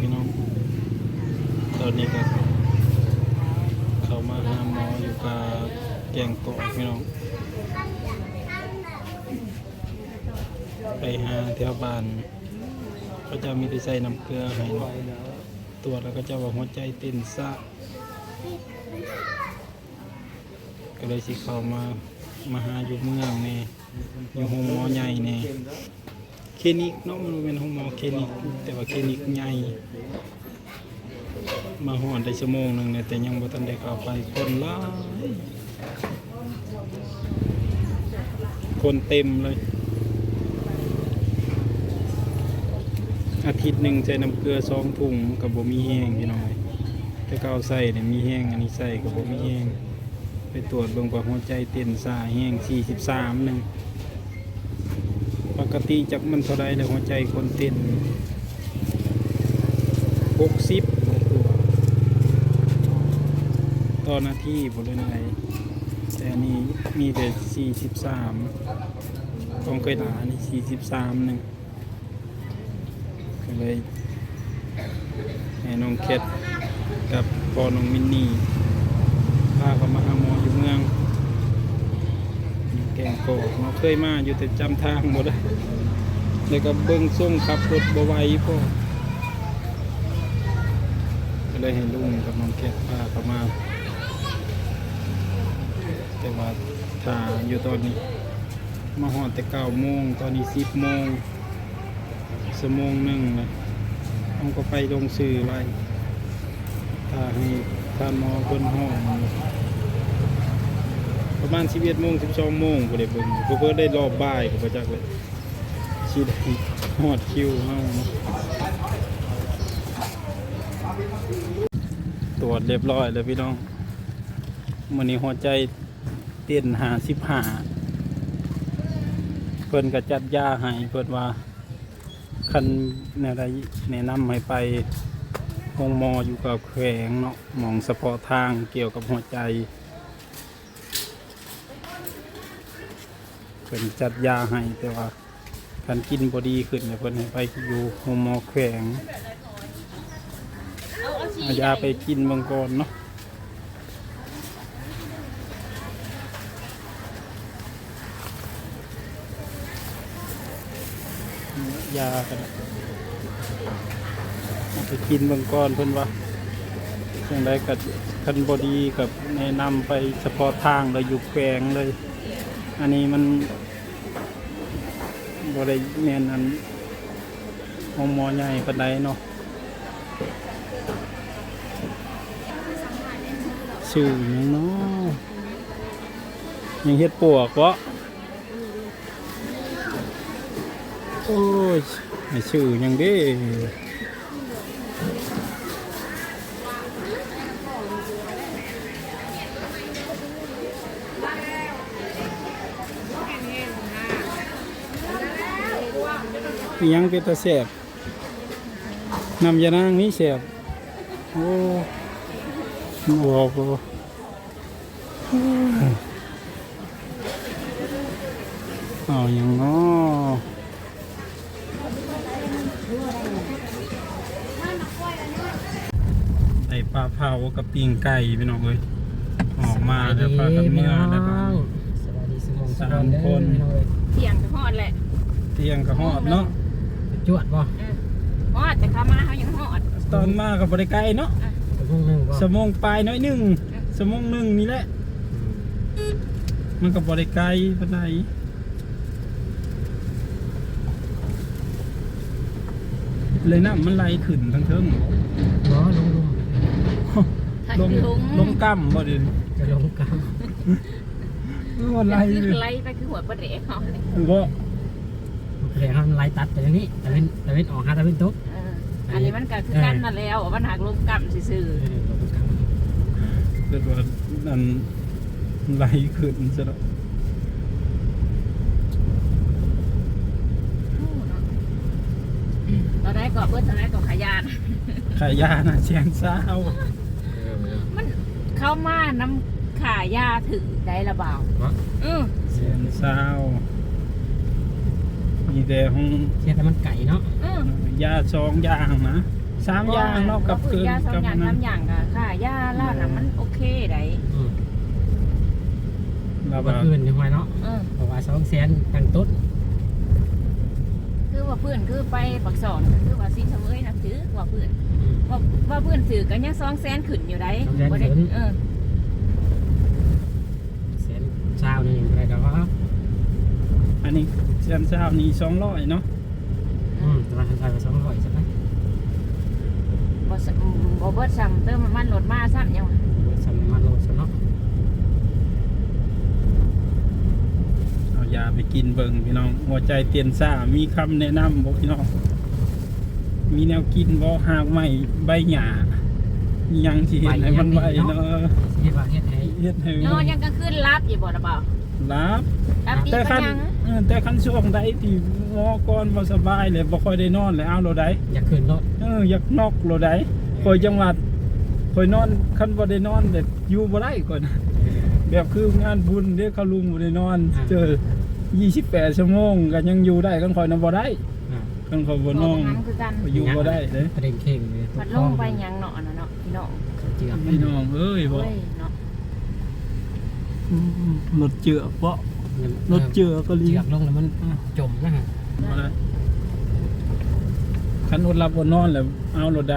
พี่น้อง ตอนนี้ก็เขามาหาหมออยู่กับแกงกอกพี่น้อง ไปหาแถวบ้านเขาจะมีไปใส่น้ำเกลือให้ตรวจแล้วก็จะว่าหัวใจเต้นซ่าก็เลยสิเขามามาหาอยู่เมืองนี่อยู่โรงหมอใหญ่นี่ คลินิกเนาะมันเป็นโรงหมอคลินิก แต่ว่าคลินิกใหญ่มาหอนได้ชั่วโมงหนึ่งเนี่ยแต่ยังบ่ทันได้เข้าไปคนหลายคนเต็มเลย อาทิตย์หนึ่งใส่น้ำเกลือสองถุงกับบ่มีแห้งพี่น้อยแต่ก็เอาใส่เนี่ยมีแห้งอันนี้ใส่กับบ่มีแห้งไปตรวจเบิ่งว่าหัวใจเต้นซ่าแห้ง43หนึ่ง กติจักมันเท่าไรเลยหัวใจคนเต้น60ต่อนาทีบ่เลยไหนแต่นี้มีแต่43ของเคยหลานี่43หนึ่งก็เลยให้น้องเคทกับพอน้องมินนี่พาเขามาหาหมออยู่เมืองอยู่แกงโกอกเนาเคยมาอยู่แต่จำทางหมดเลยแล้วก็เบิ้งส่งขับรถบไหวพ่อก็เลยให้ลุงกับน้องเคทพาเขามาแต่ว่าถ้าอยู่ตอนนี้ มาหอดแต่เก้าโมงตอนนี้สิบโมงสมงหนึ่งนะผมก็ไปลงสื่อไว้ถ้าให้ท่านมอเพิ่นห้อง ประมาณ11โมง12โมงก็ได้เบิ่งเพื่อนได้รอบบ่ายก็บ่จักเลยสิได้ฮอดคิวเฮาเนาตรวจเรียบร้อยแล้วพี่น้องมื้อนี้หัวใจเต้น55เพิ่นก็จัดยาให้เพิ่นว่าคันแนวใดแนะนำให้ไปห้องหมออยู่กับแขวงเนาะหมองเฉพาะทางเกี่ยวกับหัวใจ เป็นจัดยาให้แต่ว่าคันกินบดีขึ้นเนี่ยเพิ่นให้ไปอยู่ห้องหมอแขวงเอายาไปกินเบางก่อนเนาะยากันไปกินเบางก่อนเพิ่นว่าอย่างไรกับคันบดีกับแนะนำไปเฉพาะทางเลยอยู่แขวงเลย อันนี้มัน บริเนนั้นห้องมอใหญ่ปานใดเนาะชื่อหยังเนาะยังเฮ็ดปวกวะโอ้ยไม่ชื่อยังเด้ อิหยังเป็นตาแสบนำยานางนี้แสบโอ้โหโอ้เอาอย่างน้อไอปลาเผากับปิ้งไก่พี่น้องเอ้ยออกมาแล้วปลากับเมื่อแล้วก็สวัสดีสมองสามคนเสียงจะฮอดแหละเตียงกับหอดเนาะ จวดบ่ฮอดแต่เขามาเขายังฮอดตอนมากับบริไกลเนาะสมองหนึ่งบ่สมองปลายน้อยหนึ่งสมองหนึ่งนี่แหละ มันกับบริไกลปานใดเลยน้ำมันไหลขึ้นทั้งเทิงบ่ลงลงถ้าลงลงลงกั้มบ่เดินจะลงกลางมันไหลคือเลยไล่ไปคือหัวประเดะเขาเลยบ่ เดี๋ยวมันไล่ตัดไปอย่างนี้แต่เป็นแต่เป็นออกหาแต่เป็นตุ๊กเอออันนี้มันก็คือกันนั่นแล้วมันหักลงกำซื่อเรียกว่านั่นไหลขึ้นซะแล้วๆตอนแรกก็เบิ้ลตอนแรกก็ขยาน ขายยานะเชียงเศร้ามันเข้ามาน้ำขายาถึงได้ระเบาเออเชียงเศร้า มีแต่ห้องเชียแต่มันไก่เนาะเออยาสองอย่างนะอสามอย่างเนาะกับคืเกิอนยาสองกับอย่างนั้น ทำอย่างกับค่ายาล่าน่ะมันโอเคได้อืมเราวันอื่นยังไงเนาะเออเพราะว่าสองแสนตั้งต้นคือว่าเพื่อนคือไปปักสอนคือว่าสินเสมอนะถือว่าเพื่อนอืม ว่าว่าเพื่อนถือกันยังสองแสนขึ้นอยู่ได้สองแสนบ่ได้ขึ้น เออแสนเช้านี่อะไรก็ว่า อันนี้เช้าเช้านี่สองร้อยเนาะอืมตลาดไทยไปสองร้อยใช่ไหมบ่สบ่เบิดซ้ำเติมมันลดมาซ้ำยังวะสมัยมาโลดซะเนาะเอายาไปกินเบิ่งพี่น้อง หัวใจเตียนซ่ามีคำแนะนำบอกพี่น้อง มีแนวกินบ่หากไม่ใบหญ้ามีหยังที่เห็นให้มันไหวเนาะสิว่าเฮ็ดให้เฮ็ดให้นอนยังกลางคืนรับอยู่บ่ล่ะเปล่า รับรับดีแต่ก็คันยังเออแต่คันช่วงใดที่งอก่อนบ่สบายเลยบ่ค่อยได้นอนเลยเอาโลใดอยากขึ้นรถเอออยากนอกโลใดคอยจังหวัดคอยนอนคันบ่ได้นอนแต่อยู่บ่ได้ก่อนแบบคืองานบุญเด้เขาลุงบ่ได้นอน เจอ 28 ชั่วโมงก็ยังอยู่ได้คันคอยนอนบ่ได้อ่าคันคอยบ่นโอ้อนบ่งั้นคือกันก็อยู่บ่ได้เด้ประเด็นเข่งเลยพัดลงไปหยังเนาะน่ะเนาะพี่น้องเจือกพี่น้องเอ้ยบ่เว้ยเนาะอืม รถเจือกบ่รถเจือก็ลีเจือกลงแล้วมันจมนะฮะคันอดหลับอดนอนแล้วเอาโลใด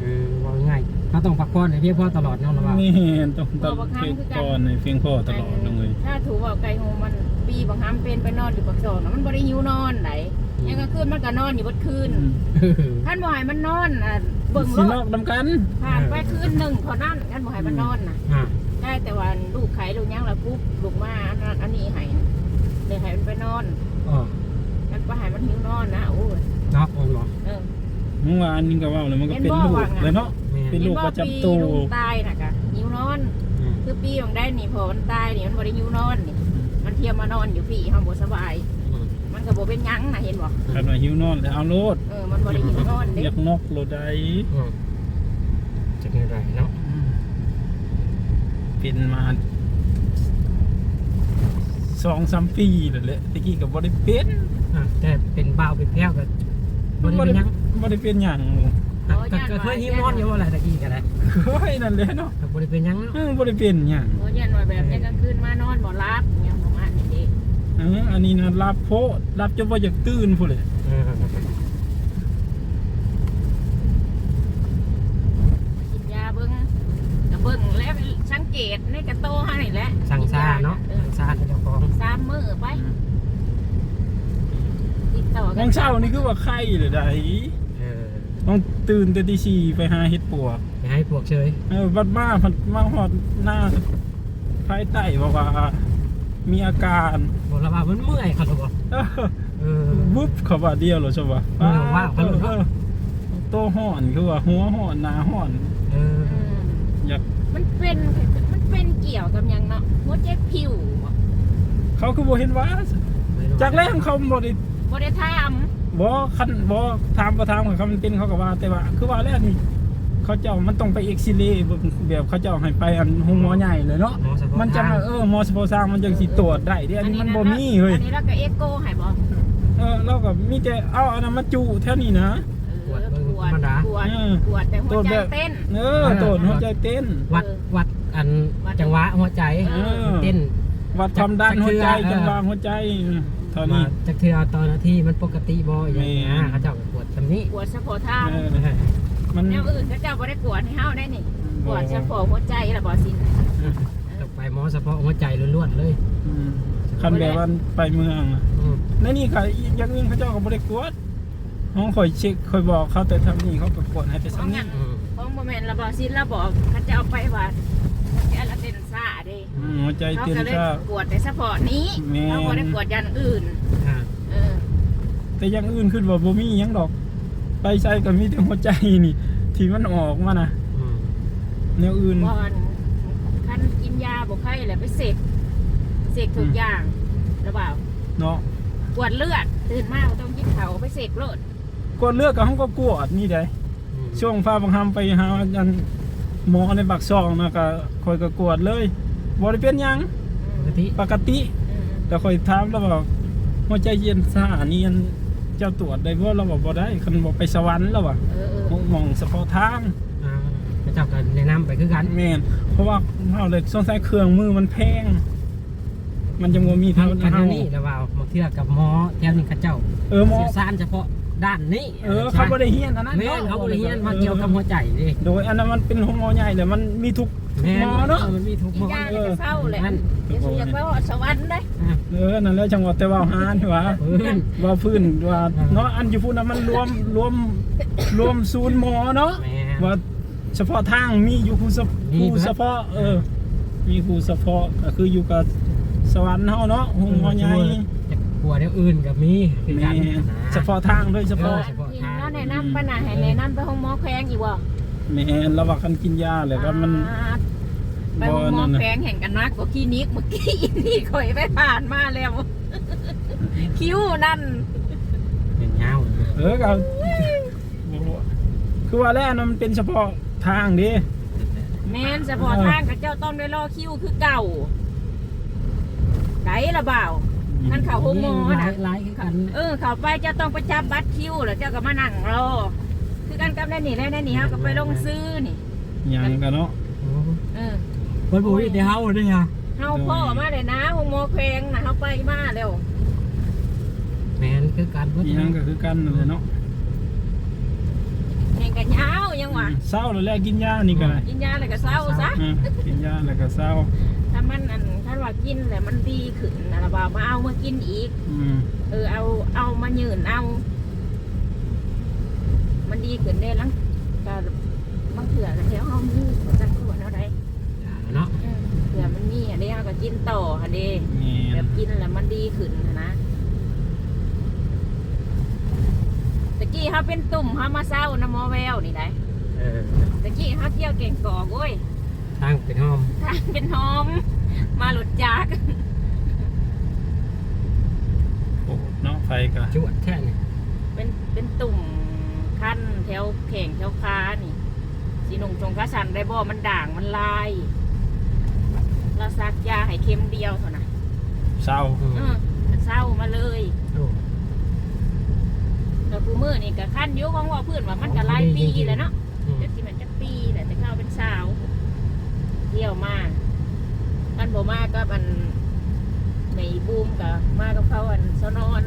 เออว่าง่ายเราต้องพักผ่อนให้เพียงพอตลอดเนาะระหว่านี่ต้องต้องเพียงก่อนให้เพียงพอตลอดเลยถ้าถูกว่าไก่โฮมันปีบางครั้งเป็นไปนอนอยู่ปักสอนน่ะมันบ่ได้หิวนอนไหนยังกลางคืนมันก็นอนอยู่บดคืนท่านบ่ให้มันนอนอะเบิ่งรถนอกนำกันผ่านไปคืนหนึ่งเท่านั้นท่านบ่ให้มันนอนนะาได้แต่ว่าลูกไข่ลูกหยังแล้วปุ๊บลูกมาอันนั้นอันนี้ให้เลยให้มันไปนอนอ๋อมันบ่ให้มันหิวนอนนะโอ้ยเนาะโอนบอกเออเมื่อวานนี้ก็ว่าเลยมันก็เป็นลูกเลยเนาะ แม่เป็นลูกประจำตัว เห็นบ่ปีลูกตายน่ะกะหิวนอน อืมคือปีของได้นี่พอมันตายนี่มันบ่ได้หิวนอนนี่มันเที่ยวมานอนอยู่พี่เฮาบ่สบาย อืมมันก็บ่เป็นหยังน่ะเห็นบ่คันว่าหิวนอนแล้วเอาโลดเออมันบ่ได้หิวนอนเด้อยากนอกโลดใดอืมจะเป็นไรเนาะ เป็นมาสองสามปีแล้วแหละตะกี้ก็บ่ได้เป็นอะแต่เป็นเบาเป็นแพ้วก็บ่ได้เป็นหยังบ่ได้เป็นหยังอะก็ก็เคยหิวนอนอยู่ว่าอะไรตะกี้กันแหละเฮ้ยนั่นแหละเนาะก็บ่ได้เป็นหยังเนาะเออบ่ได้เป็นหยังโอ้ยันว่าแบบยังกลางคืนมานอนบ่หลับหยังประมาณนี้เด้เอออันนี้นะรับโพดรับจนบ่อยากตื่นพุ่นเลย เออ กินยาเบิ่งก็เบิ่งแล้วสัง เกตในกระโตเฮานี่แหละสั่งซาเนาะออสั่งซาให้เจ้าของสามมื้อไปติดต่อมกัองเช้านี่คือว่าไข้เลยได้เออต้องตื่นแต่ตีสี่ไปหาเห็ดปวกไปให้พวกเชยเออบัดมาผัดมาหอดหน้าภายใต้บอกว่า มีอาการบอกแล้วว่ามันเมื่อยครับบอกเออเออ วุบเขาว่าเดียวเหรอใช่ปะเออว่าเขาเลยเนอะ โตห่อนคือว่าหัวห่อนหนาห่อน เอออื มอยากมันเป็นมันเป็นเกี่ยวกับหยังเนาะหัวใจผิวบ่เขาคือบ่เห็นว่า จากแรกเขาบ่ได้บ่ได้ถามบ่คันบ่ถามบ่ถามกับเขามันเป็นเขาก็ว่า แต่ว่าคือว่าแล้วนี่เขาเจ้ามันต้องไปเอ็กซเรย์เบิ่งแบบเขาเจ้าให้ไปอันห้องหมอใหญ่เลยเนาะหมอเฉพาะมันจะทางเออหมอสปอร์สร้างมันจังสิตรวจได้เด้อันนี้มันบ่มีเฮ้ยอันนี้แล้วก็เอ็กโกให้บ่เออเราก็มีแต่เอาอันนั้นมาจุแท่นี้นะเออป วดปวดอืมปวดแต่หัวใจเต้น เออตรวจหัวใจเต้น วัดวัดอันจังหวะหัวใจเออ เต้น วัดความดันหัวใจจักรจังหวะเออหัวใจเท่ามานี้ จากเทือตอนนาทีมันปกติบ่อย่างนี้แม่นะเขาเจ้าก็ปวดทำนี้ปวดเฉพาะทางเออมันแนวอื่นก็เจ้าบ่ได้ปวดให้เฮาได้นี่ ปวดเฉพาะหัวใจละบ่สินต้องไปหมอเฉพาะหัวใจล้วนๆเลยอืมคันแบบว่าไปเมืองน่ะอืมในนี่ก็อีกอย่างหนึงเขาเจ้าก็บ่ได้กวด ห้องคอยเช็คคอยบอกเขาแต่ทำนี่เขาก็กดให้ไปซ้ํนี่อืมของบ่แม่นละบ่สินละบอกเขาจะเอาไปว่าแกละเต้นซ่าเด้อืมหัวใจเขาเต้นก็เลยช้าปวดแต่เฉพาะนี้แม่น เขาบ่ได้ปวดอย่างอื่น อ่าเออแต่อย่างอื่นขึ้นว่าบ่มีหยังดอก ไปใช้ก็มีแต่หัวใจนี่ ที่มันออกมานะอืมแนวอื่นก่อนคันกินยาบ่ไข้แล้วไปเสกเสกทุกอย่างหรือเปล่าเนาะปวดเลือดตื่นมาก็ต้องกินเขาไปเสกโลด กดเลือกกับห้องก็กวดนี่ได้อืมช่วงฟ้าบางคำไปหาอันหมอในบักซองนะก็คอยก็กวดเลยบ่ได้เป็นหยังปกติปกติอืมแต่คอยถามแล้วว่าหัวใจเย็นซ่านี่อันเจ้าตรวจได้บ่เราบอกบ่ได้คันบ่ไปสวรรค์แล้วว่ะเออเออหมองเฉพาะทางอ่าพระเจ้าก็แนะนำไปคือกันแม่นเพราะว่าเฮาเลยสงสัยเครื่องมือมันแพงมันจะบ่มีทาเท่างกันเฮานี่แล้วว่าบางเทื่อกับหมอแถวนี้เขาเจ้าเออหมอเสียสารเฉพาะ ด้านนี้เออเขาบ่ได้เฮียนอันนั้นแม่นเขาบ่ได้เฮียนมาเกี่ยวกับหัวใจดิโดยอันนั้นมันเป็นหมอใหญ่เลยมันมีทุกแม่นหมอเนาะมันมีทุกหกิมนอยาเลยก็เศร้าเลยนั่นเดี๋ยวสิอยากไปว่าสวรรค์ได้อะเออนั่นแหละจังหวัดแต่ว่าหานี่หว่าเพิ่นว่าพื้นว่าเนาะอันอยู่พุ่นน่ะมันรวมรวมรวมศูนย์หมอเนาะแม่นว่าเฉพาะทางมีอยู่ครูเฉมีครูเบิดเฉพาะเออมีครูเฉพาะก็คืออยู่กับสวรรค์เฮาเนาะหงหมอใหญ่ จะกลัวเดี๋ยวอื่นก็มีคือแม่กันนะเฉพาะทางด้วยเฉเอพาะออันที่น้าแนะนำปะน่ะให้แนะนำไปห้องหมอแขวงอีกบ่แม่นระหว่างกันกินยาเลยก็มันอ่าไปห้องหมอแขวงแห่งกันนักกว่าคลินิกเมื่อกี้นี่ข่อยไปผ่านมาแล้ว คิ้วนั่นเป็นยาวเออก็คือว่าแล้วมันเป็นเฉพาะทางดิแม่นเฉพาะทางกับเจ้าต้องได้รอคิวคือเก่าไดละบ่าว มันเข้าห้องหมอหลาน่ะยหลายคือกันเออเข้าไปเจ้าต้องไปจับบัตรคิวแล้วเจ้าก็มานั่งรอ คือกันกับได้นี่ได้ได้นี่เฮาก็ไปลงซื้อนี่หยังกันเนาะโอ้เออคนบุรีเดี๋ยวเฮาเด้อฮะเฮาพ่อมาเลยนะห้องหมอแขวงน่ะเฮาไปมาแล้วแม่นคือกันเบิดอีหยังก็คือกันนั่นแหละเนาะแห่ง กันยาวยังวะเศร้าแล้วแหละกินยานี่ก็ได้กินยาแล้วก็เศร้าซะอืมกินยาแล้วก็เศร้าถ้ามันอันถ้าว่ากินแล้วมันดีขึ้นนะละบ่าวมาเอามากินอีก อืมเออเอาเอามายืนเอา มันดีขึ้นได้ลังก็บางเถื่อกันแถวห้องมีจักขวดเท่าไรเนาะเออเถื่อมันมีอันนี้เราก็กินต่ออันนี้นี่แบบกินแล้วมันดีขึ้นนะนะ ตะกี้เขาเป็นตุ่มเขามาเศร้านะหมอแววนี่ได้เออตะกี้เขาเที่ยวเก่งกอกเว้ยทางเป็นห้อมทางเป็นหอม มาหลุดจากโอ้เนาะไฟก็จวดแท้นี่เป็นเป็นตุ่มขั้นแถวแข่งแถวค้านี่สีหนุ่งจงกระสันได้บ่มันด่างมันลายเราซักยาให้เข็มเดียวเท่านั้นเศร้าอืมเออมันเศร้ามาเลยโอ้แต่ผู้มื อนี่ก็ขั้นอยุของว่าเพื่อนว่ามันก็หลายปีแล้วเนาะอืมเจ็ดสิบมันจะปีแหละแต่เข้าเป็นสาวเที่ยวมาท่านบ่มาก็มันในบูมกับมากับเขาอันสนอน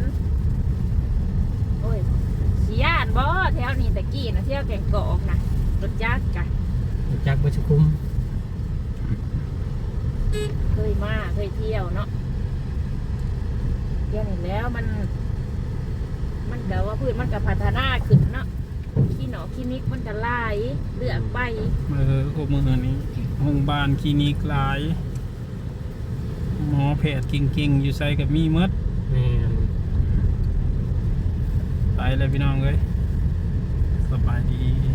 โอ้ยสีย่านบ่แถวนี้ตะกี้นะเที่ยวแก่งกอกนะรถจักรกะรู้จักบ่ชุคุมเคยมาเคยเที่ยวเนาะเที่ยวนี่แล้วมัน มันเดาว่าพืชมันก็พัฒนาขึ้นเนาะขี้หนอขี้นิกมันก็ลายเลือกไปเออโอ้มือนี้โรงพยาบาลคลินิกหลาย หมอแพทย์เก่งๆ อยู่ใส่กับมีหมดแม่นไปเลยพี่น้องเอ้ยสบายดีส